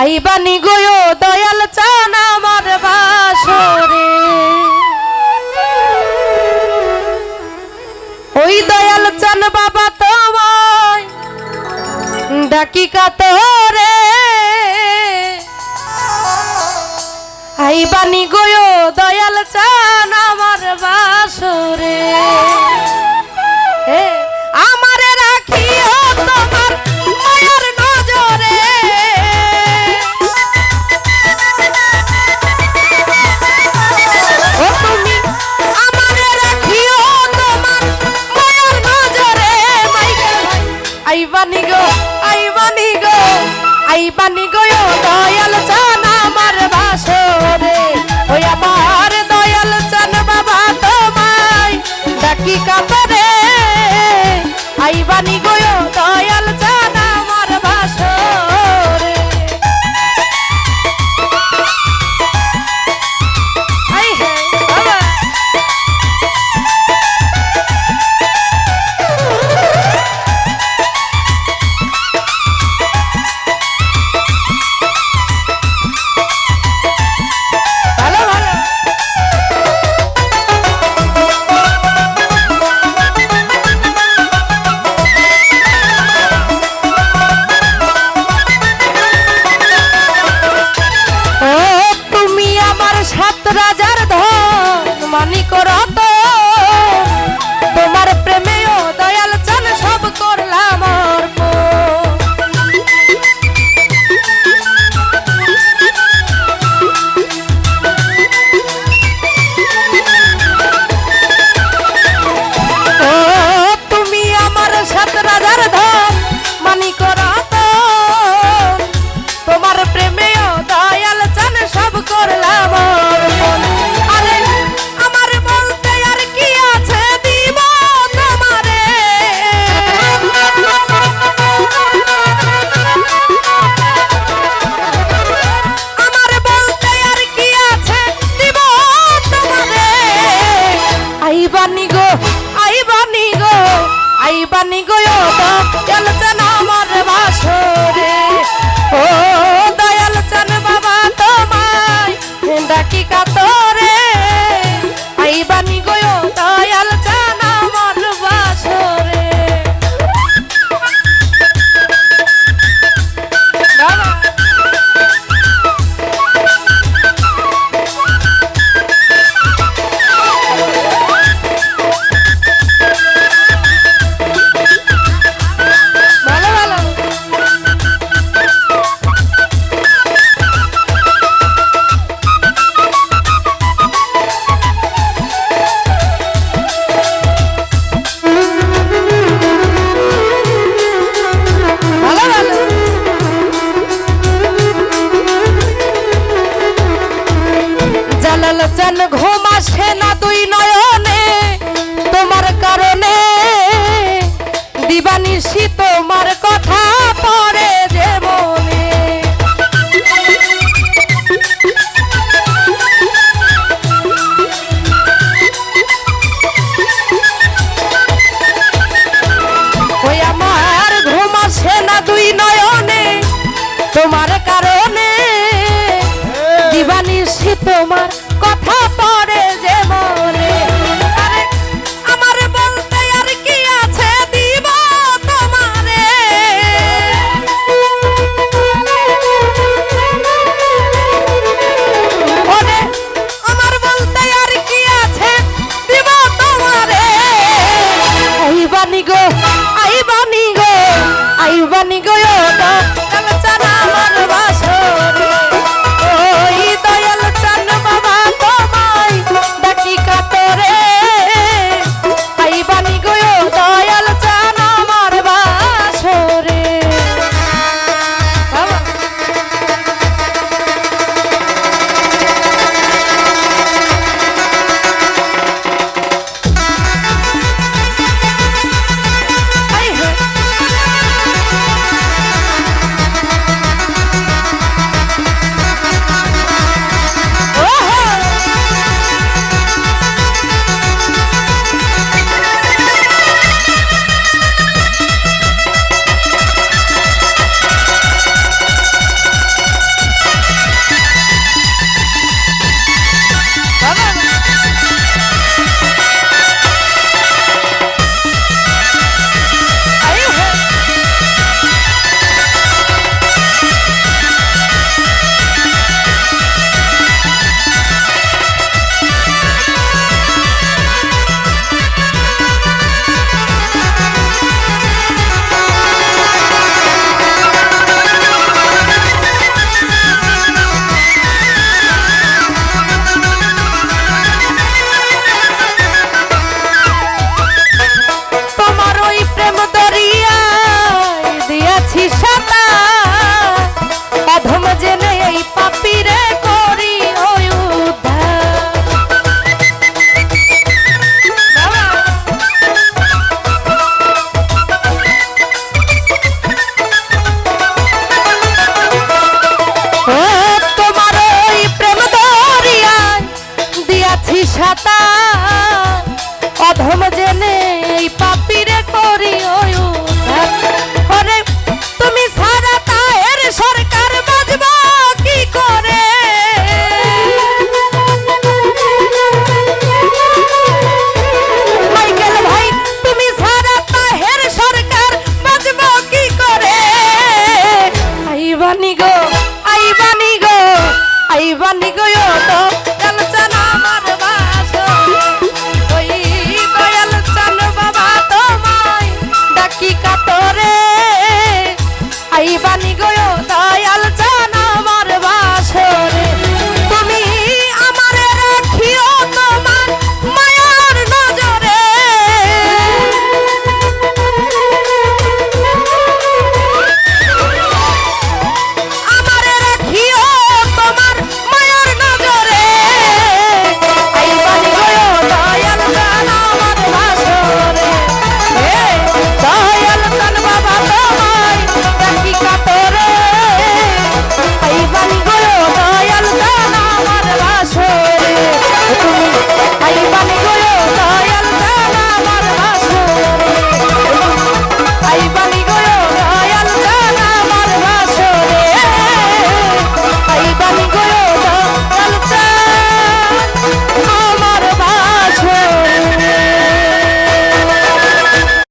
আইবানি গো, দয়াল চান আমার বাসরে। ওই দয়াল চান বাবা তোমায় ডাকি কাতরে। আইবানি গো, দয়াল চান আমার বাসরে। জানি গো দয়াল চান আমার ভাই। coro. বাণী গয়টা he's so বানি গো